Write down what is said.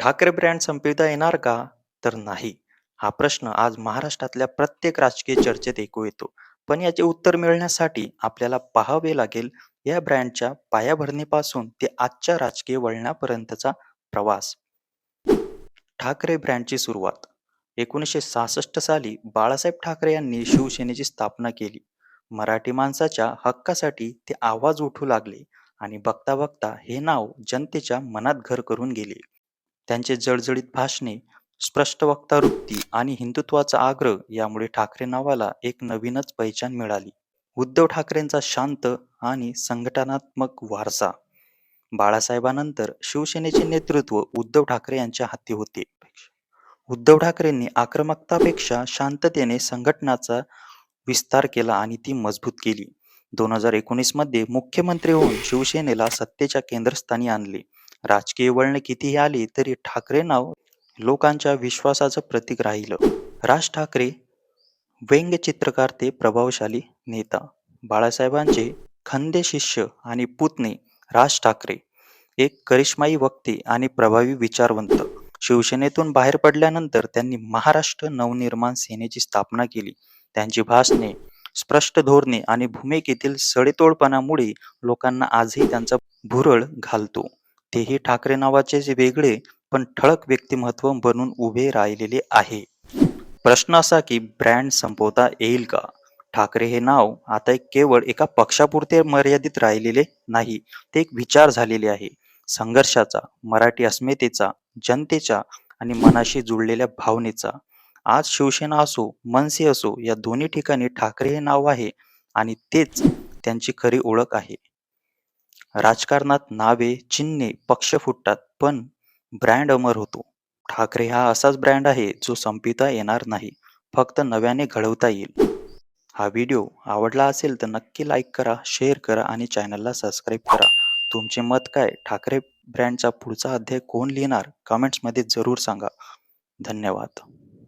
Thackeray brand संपविता येणार का? तर नाही. हा प्रश्न आज महाराष्ट्रातल्या प्रत्येक राजकीय चर्चेत ऐकू येतो. पण याचे उत्तर मिळण्यासाठी आपल्याला पाहावे लागेल या ब्रँडच्या पायाभरणीपासून ते आजच्या राजकीय वळणापर्यंतचा प्रवास. ठाकरे ब्रँडची सुरुवात एकोणीसशे सहासष्ट साली बाळासाहेब ठाकरे यांनी शिवसेनेची स्थापना केली. मराठी माणसाच्या हक्कासाठी ते आवाज उठू लागले आणि बघता बघता हे नाव जनतेच्या मनात घर करून गेले. त्यांचे जळजळीत भाषणे, स्पष्ट वक्ता वृत्ती आणि हिंदुत्वाचा आग्रह यामुळे ठाकरे नावाला एक नवीनच पहिचान मिळाली. उद्धव ठाकरेंचा शांत आणि संघटनात्मक वारसा बाळासाहेबांनंतर शिवसेनेचे नेतृत्व उद्धव ठाकरे यांच्या हाती होते. उद्धव ठाकरेंनी आक्रमकतापेक्षा शांततेने संघटनाचा विस्तार केला आणि ती मजबूत केली. दोन हजार एकोणीसमध्ये मुख्यमंत्री होऊन शिवसेनेला सत्तेच्या केंद्रस्थानी आणले. राजकीय वळणे कितीही आली तरी ठाकरे नाव लोकांच्या विश्वासाचं प्रतीक राहिलं. राज ठाकरे व्यंगचित्रकार ते प्रभावशाली नेता. बाळासाहेबांचे खंदे शिष्य आणि पुतणे राज ठाकरे एक करिश्माई वक्ते आणि प्रभावी विचारवंत. शिवसेनेतून बाहेर पडल्यानंतर त्यांनी महाराष्ट्र नवनिर्माण सेनेची स्थापना केली. त्यांची भाषणे, स्पष्ट धोरणे आणि भूमिकेतील सडेतोडपणामुळे लोकांना आजही त्यांचा भुरळ घालतो. तेही ठाकरे नावाचे वेगळे पण ठळक व्यक्तिमत्व बनून उभे राहिलेले आहे. प्रश्न असा की ब्रँड संपवता येईल का? ठाकरे हे नाव आता केवळ एका पक्षापुरते मर्यादित राहिलेले नाही, ते एक विचार झालेले आहे. संघर्षाचा, मराठी अस्मितेचा, जनतेच्या आणि मनाशी जुळलेल्या भावनेचा. आज शिवसेना असो, मनसे असो या दोन्ही ठिकाणी ठाकरे हे नाव आहे आणि तेच त्यांची खरी ओळख आहे. राजकारणात नावे, चिन्हे, पक्ष फुटतात पण ब्रँड अमर होतो. ठाकरे हा असाच ब्रँड आहे जो संपिता येणार नाही, फक्त नव्याने घडवता येईल. हा व्हिडिओ आवडला असेल तर नक्की लाईक करा, शेअर करा आणि चॅनलला सबस्क्राईब करा. तुमचे मत काय? ठाकरे ब्रँडचा पुढचा अध्याय कोण लिहिणार? कमेंट्समध्ये जरूर सांगा. धन्यवाद.